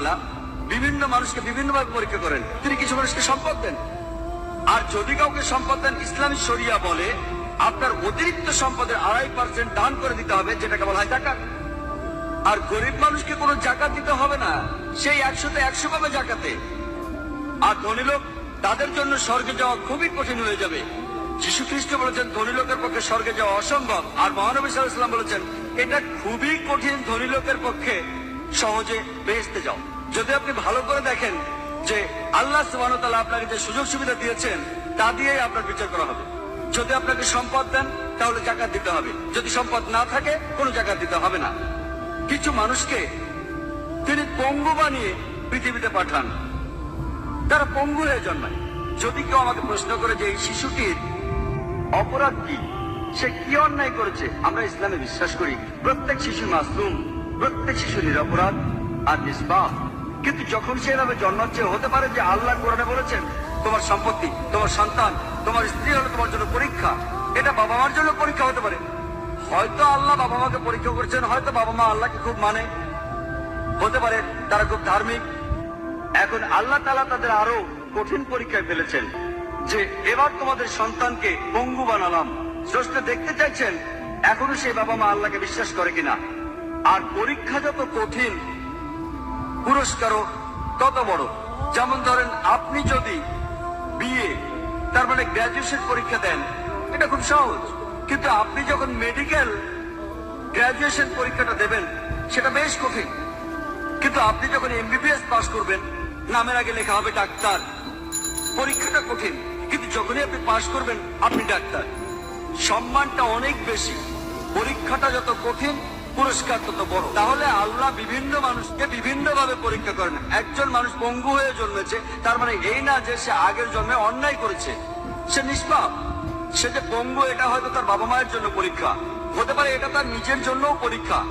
তাআলা বিভিন্ন মানুষকে বিভিন্নভাবে পরীক্ষা করেন। তিনি কিছু মানুষকে সম্পদ দেন। আর যদি কাউকে সম্পদ দেন, ইসলামী শরিয়া বলে, আপনার অতিরিক্ত সম্পদের আড়াই পার্সেন্ট দান করে দিতে হবে, যেটাকে বলা হয় জাকাত। আর গরিব মানুষকে কোনো জাকাত দিতে হবে না, সেই একশোতে একশো পাবে জাকাতে। আর ধনী লোক, তাদের জন্য স্বর্গে যাওয়া খুবই কঠিন হয়ে যাবে। যীশু খ্রিস্ট বলেছেন, ধনী লোকের পক্ষে স্বর্গে যাওয়া অসম্ভব। আর মহানবী সাল্লাম বলেছেন, এটা খুবই কঠিন ধনী লোকের পক্ষে। সহজে বেহেস্তে যাও। যদি আপনি ভালো করে দেখেন যে আল্লাহ সুবাহতাল্লাহ আপনাকে যে সুযোগ সুবিধা দিয়েছেন, তা দিয়েই আপনার বিচার করা হবে। যদি আপনাকে সম্পদ দেন, তাহলে জাকাত দিতে হবে। যদি সম্পদ না থাকে, কোনো জাকাত দিতে হবে না। কিছু মানুষকে তিনি পঙ্গু বানিয়ে পৃথিবীতে পাঠান। তারা পঙ্গু হয়ে জন্মায়। যদি কেউ আমাকে প্রশ্ন করে যে এই শিশুটির অপরাধ কি, সে কি অন্যায় করেছে, আমরা ইসলামে বিশ্বাস করি, প্রত্যেক শিশু মাসুম প্রত্যেক শিশু নিরপরাধ আর নিষ্পাপ। কিন্তু যখন সে এভাবে জন্মাচ্ছে, হতে পারে যে আল্লাহ কোরআনে বলেছেন, তোমার সম্পত্তি, তোমার সন্তান, তোমার স্ত্রী হলো তোমার জন্য পরীক্ষা। এটা বাবা মার জন্য পরীক্ষা হতে পারে। হয়তো আল্লাহ বাবা মাকে পরীক্ষা করেছেন, হয়তো বাবা মা আল্লাহকে খুব মানে। হতে পারে তারা খুব ধার্মিক। এখন আল্লাহ তালা তাদের আরও কঠিন পরীক্ষায় ফেলেছেন যে, এবার তোমাদের সন্তানকে পঙ্গু বানালাম। দেখতে চাইছেন, এখনও সেই বাবা মা আল্লাহকে বিশ্বাস করে কিনা? আর পরীক্ষা যত কঠিন পুরস্কারও তত বড়। যেমন ধরেন, আপনি যদি বিয়ে তার মানে গ্রাজুয়েশন পরীক্ষা দেন, এটা খুব সহজ। কিন্তু আপনি যখন মেডিকেল গ্রাজুয়েশন পরীক্ষাটা দেবেন, সেটা বেশ কঠিন। কিন্তু আপনি যখন এমবিবিএস পাস করবেন, নামের আগে লেখা হবে ডাক্তার। পরীক্ষাটা কঠিন, কিন্তু যখনই আপনি পাস করবেন, আপনি ডাক্তার। সম্মানটা অনেক বেশি। পরীক্ষাটা যত কঠিন পুরস্কার তত বড়। তাহলে আল্লাহ বিভিন্ন মানুষকে বিভিন্ন ভাবে পরীক্ষা করেন। একজন মানুষ পঙ্গু হয়ে জন্মেছে, তার মানে এই না যে সে আগের জন্মে অন্যায় করেছে। সে নিষ্পাপ। সে যে পঙ্গু, এটা হয়তো তার বাবা মায়ের জন্য পরীক্ষা। হতে পারে এটা তার নিজের জন্যও পরীক্ষা।